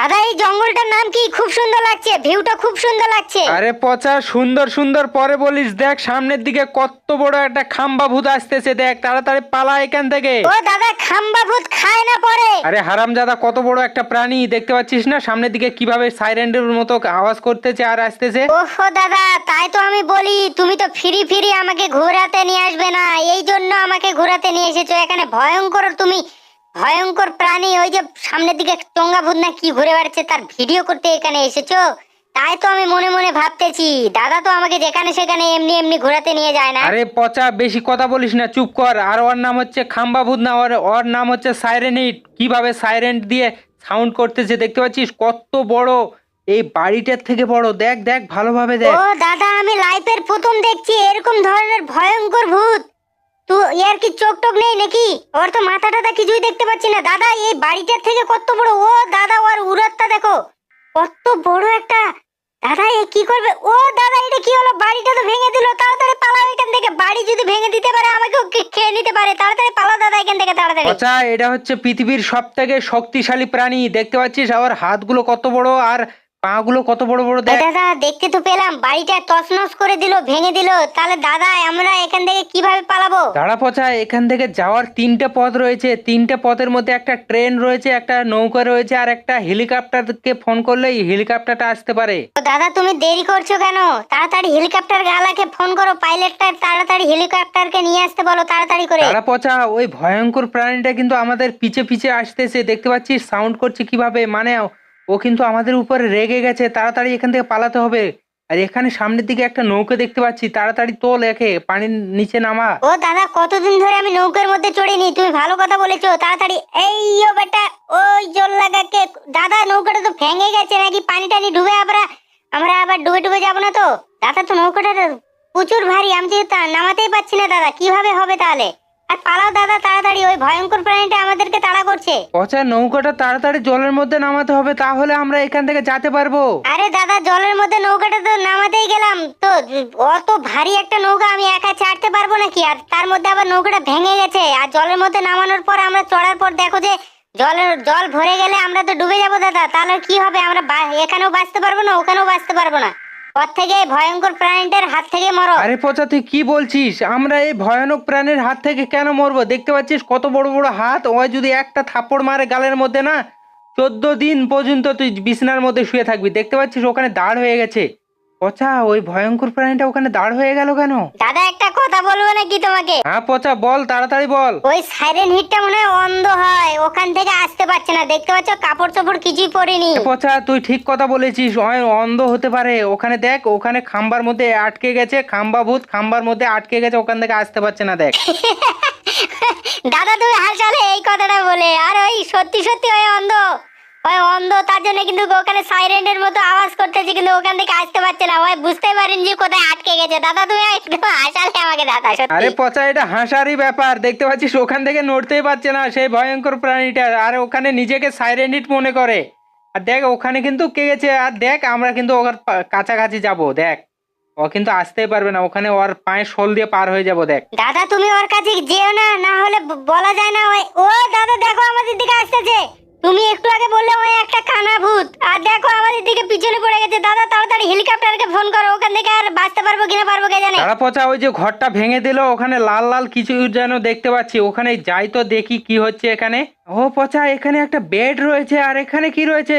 দাদা এই জঙ্গলটার নাম কি? খুব সুন্দর লাগছে ভিউটা খুব সুন্দর লাগছে। আরে পচা সুন্দর সুন্দর পরে বলিস দেখ সামনের দিকে কত বড় একটা খাম্বা ভূত আসতেছে দেখ তাড়াতাড়ি পালা এখান থেকে। ও দাদা খাম্বা ভূত খায় না পরে। আরে হারামজাদা কত বড় একটা প্রাণী দেখতে পাচ্ছিস না? সামনের দিকে কীভাবে সাইরেন্ডের মতো আওয়াজ করতেছে আর আসতেছে? ওহো দাদা তাই তো আমি বলি তুমি তো ফিরি ফিরি আমাকে ঘোরাতে নিয়ে আসবে না এই জন্য আমাকে ঘোরাতে নিয়ে এসেছ এখানে ভয়ঙ্কর তুমি ভয়ঙ্কর প্রাণী ওই যে সামনের দিকে টঙ্গা ভূত না কি ঘুরে বেড়াচ্ছে তার ভিডিও করতে এখানে এসেছ? তাই তো আমি মনে মনে ভাবতেছি দাদা তো আমাকে যেখানে সেখানে এমনি এমনি ঘোরাতে নিয়ে যায় না। আরে পচা বেশি কথা বলিস না চুপ কর। আর ওর নাম হচ্ছে খাম্বা ভূত না ওর ওর নাম হচ্ছে সাইরেনিট কীভাবে সাইরেন্ট দিয়ে সাউন্ড করতেছে দেখতে পাচ্ছিস? কত বড় এই বাড়িটার থেকে বড়। দেখ দেখ ভালোভাবে দেখ। ও দাদা আমি লাইফের প্রথম দেখছি এরকম ধরনের ভয়ঙ্কর ভূত। তো এর কি চোখ নেই নাকি? ওর তো কিছুই দেখতে পাচ্ছি না। দাদা, এই বাড়িটার থেকে কত ও দেখো। কত বড় একটা দাদা করবে? ও দাদা, এটা কি হলো? বাড়িটা তো ভেঙে তাড়াতাড়ি থেকে। বাড়ি যদি ভেঙে দিতে পারে খেয়ে নিতে পারে। তাড়াতাড়ি দাদা এখান থেকে, তাড়াতাড়ি। পচা এটা হচ্ছে পৃথিবীর সব থেকে শক্তিশালী প্রাণী। দেখতে পাচ্ছিস? ওর হাতগুলো কত বড়? আর পাগুলো কত বড় বড় দেখ। দাদা দেখতে তো পেলাম। বাড়িটা তছনছ করে দিল ভেঙে দিল। তাহলে দাদা আমরা এখান থেকে কীভাবে পালাবো? দাঁড়া পচা এখান থেকে যাওয়ার তিনটে পথ রয়েছে। তিনটে পথের মধ্যে একটা ট্রেন রয়েছে একটা নৌকা রয়েছে আর একটা হেলিকপ্টারকে ফোন করলেই হেলিকপ্টারটা আসতে পারে। দাদা তুমি দেরি করছ কেন? তাড়াতাড়ি হেলিকপ্টার গালাকে ফোন করো পাইলটটা তাড়াতাড়ি হেলিকপ্টারকে নিয়ে আসতে বলো তাড়াতাড়ি করে। দাঁড়া পচা ওই ভয়ঙ্কর প্রাণীটা কিন্তু আমাদের পিছে পিছে আসতেছে। দেখতে পাচ্ছিস? সাউন্ড করছে কীভাবে? মানে ও কিন্তু আমাদের উপরে রেগে গেছে, তাড়াতাড়ি এখান থেকে পালাতে হবে। আর এখানে সামনের দিকে একটা নৌকা দেখতে পাচ্ছি, তাড়াতাড়ি তোল একে, পানির নিচে নামা। ও দাদা, কতদিন ধরে আমি নৌকার মধ্যে চড়িনি, তুমি ভালো কথা বলেছ, তাড়াতাড়ি। এই ও বেটা, ওই জল লাগাকে দাদা, নৌকাটা তো ভেঙে গেছে নাকি, পানি টানি ডুবে আমরা আমরা আবার ডুবে ডুবে যাব না তো? দাদা, তো নৌকাটা প্রচুর ভারী, আমি তা- নামাতেই পাচ্ছি না, দাদা, কীভাবে হবে তাহলে? আর পালাও দাদা তাড়াতাড়ি ওই ভয়ঙ্কর প্রাণীটা আমাদেরকে তাড়া করছে। পচা নৌকাটা তাড়াতাড়ি জলের মধ্যে নামাতে হবে তাহলে আমরা এখান থেকে যেতে পারব। আরে দাদা জলের মধ্যে নৌকাটা তো নামাতেই গেলাম। তো অত ভারী একটা নৌকা আমি একা পারব নাকি? আর তার মধ্যে আবার নৌকাটা ভেঙে গেছে। আর জলের মধ্যে নামানোর পর আমরা চড়ার পর দেখো যে জলের জল ভরে গেলে আমরা তো ডুবে যাব দাদা। তাহলে কি হবে? আমরা এখানেও বাঁচতে পারব না ওখানেও বাঁচতে পারব না। ওর থেকে ভয়ঙ্কর প্রাণীটার হাত থেকে মরো। আরে পচা, তুই কি বলছিস? আমরা এই ভয়ানক প্রাণীর হাত থেকে কেন মরবো? দেখতে পাচ্ছিস কত বড় বড় হাত? ওই যদি একটা থাপ্পড় মারে গালের মধ্যে, না? চোদ্দ দিন পর্যন্ত তুই বিছানার মধ্যে শুয়ে থাকবি। দেখতে পাচ্ছিস ওখানে দাঁড় হয়ে গেছে। পচা ওই ভয়ঙ্কর প্রাণীটা ওখানে দাঁড় হয়ে গেল কেন? দাদা একটা কথা বলব নাকি তোমাকে? হ্যাঁ পচা বল তাড়াতাড়ি বল। ওই সাইরেন হিটটা মনে হয় অন্ধ হয় ওখান থেকে আসতে পারছে না। দেখতে পাচ্ছ কাপড় চোপড় কিছুই পরিনি। পচা তুই ঠিক কথা বলেছিস অন্ধ হতে পারে। ওখানে দেখ ওখানে খাম্বার মধ্যে আটকে গেছে খাম্বা ভূত খাম্বার মধ্যে আটকে গেছে ওখান থেকে আসতে পারছে না দেখ। দাদা তুমি হাসালে এই কথাটা বলে আর ওই সত্যি সত্যি ওই অন্ধ। অন্ধ তার জন্য কিন্তু ওখানে সাইরেন্টের মতো আওয়াজ করতেছে কিন্তু ওখান থেকে আসতে পারছে না। ওই বুঝতে পারেন যে কোথায় আটকে গেছে। দাদা তুমি একটু হাসালে আমাকে দাদা সত্যি। আরে পচা এটা হাসারই ব্যাপার। দেখতে পাচ্ছিস ওখান থেকে নড়তেই পারছে না সেই ভয়ঙ্কর প্রাণীটা। আর ওখানে নিজেকে সাইরেনিট মনে করে। আর দেখ ওখানে কিন্তু কে গেছে? আর দেখ আমরা কিন্তু ওর কাছাকাছি যাব দেখ। ও কিন্তু আসতেই পারবে না। ওখানে ওর পায়ে শোল দিয়ে পার হয়ে যাব দেখ। দাদা তুমি ওর কাছে যেও না না হলে বলা যায় না ও দাদা দেখো আমাদের দিকে আসতেছে। তুমি একটু আগে বললে ওই একটা কানা ভূত। আর দেখো আমাদের দিকে পিছনে পড়ে গেছে। দাদা তাড়াতাড়ি হেলিকপ্টারকে ফোন করো। ওখান থেকে আর বাঁচতে পারব কিনা পারব কে জানে? তারা পচা ওই যে ঘরটা ভেঙে দিল ওখানে লাল লাল কিছু যেন দেখতে পাচ্ছি। ওখানে যাই তো দেখি কি হচ্ছে এখানে। ও পচা এখানে একটা বেড রয়েছে। আর এখানে কি রয়েছে?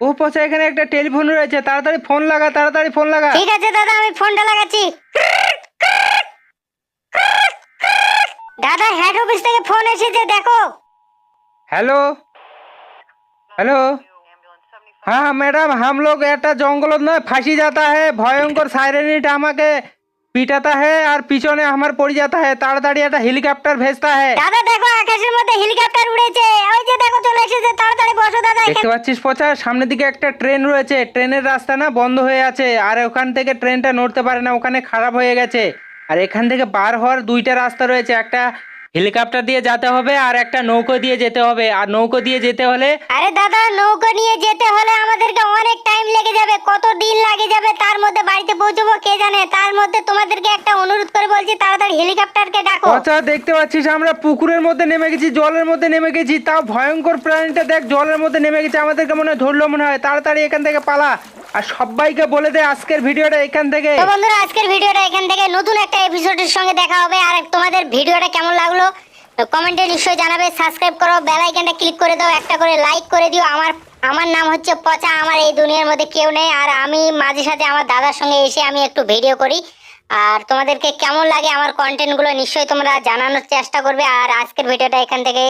ও পচা এখানে একটা টেলিফোন রয়েছে। তাড়াতাড়ি ফোন লাগা তাড়াতাড়ি ফোন লাগা। ঠিক আছে দাদা আমি ফোনটা লাগাচ্ছি। দাদা হেড অফিস থেকে ফোন এসেছে দেখো। हेलो হ্যালো হ্যাঁ ম্যাডাম हम একটা জঙ্গল নয় ফাঁসি যাতা হে ভয়ঙ্কর সাইরেনিটা আমাকে পিটাতা হে আর পিছনে আমার পড়ে যাতা হে তাড়াতাড়ি একটা হেলিকপ্টার ভেজতা হে। দেখো আকাশের মধ্যে হেলিকপ্টার উড়েছে ওই যে দেখো চলে এসেছে তাড়াতাড়ি বসো দাদা দেখতে পাচ্ছিস পচা? সামনের দিকে একটা ট্রেন রয়েছে ট্রেনের রাস্তা না বন্ধ হয়ে আছে আর ওখান থেকে ট্রেনটা নড়তে পারে না ওখানে খারাপ হয়ে গেছে। আর এখান থেকে বার হওয়ার দুইটা রাস্তা রয়েছে একটা হেলিকপ্টার দিয়ে যেতে হবে আর একটা নৌকো দিয়ে যেতে হবে। আর নৌকো দিয়ে যেতে হলে আরে দাদা নৌকো নিয়ে যেতে হলে আমাদেরকে অনেক টাইম লেগে যাবে। কত দিন লাগে যাবে তার মধ্যে বাড়িতে পৌঁছবো কে জানে। তার মধ্যে তোমাদেরকে একটা অনুরোধ করে বলছি তাড়াতাড়ি হেলিকপ্টারকে ডাকো। পচা দেখতে পাচ্ছিস আমরা পুকুরের মধ্যে নেমে গেছি জলের মধ্যে নেমে গেছি। তাও ভয়ঙ্কর প্রাণীটা দেখ জলের মধ্যে নেমে গেছে। আমাদেরকে মনে হয় ধরলো মনে হয়। তাড়াতাড়ি এখান থেকে পালা। আর সবাইকে বলে দে আজকের ভিডিওটা এখান থেকে। তো বন্ধুরা আজকের ভিডিওটা এখান থেকে। নতুন একটা এপিসোডের সঙ্গে দেখা হবে। আর তোমাদের ভিডিওটা কেমন লাগল, কমেন্টে নিশ্চয়ই জানাবে। সাবস্ক্রাইব করো বেল আইকনটা ক্লিক করে দাও, একটা করে লাইক করে দিও। আমার আমার নাম হচ্ছে পচা, আমার এই দুনিয়ার মধ্যে কেউ নেই। আর আমি মাঝে সাথে আমার দাদার সঙ্গে এসে আমি একটু ভিডিও করি। আর তোমাদেরকে কেমন লাগে আমার কন্টেন্টগুলো নিশ্চয়ই তোমরা জানানোর চেষ্টা করবে। আর আজকের ভিডিওটা এখান থেকে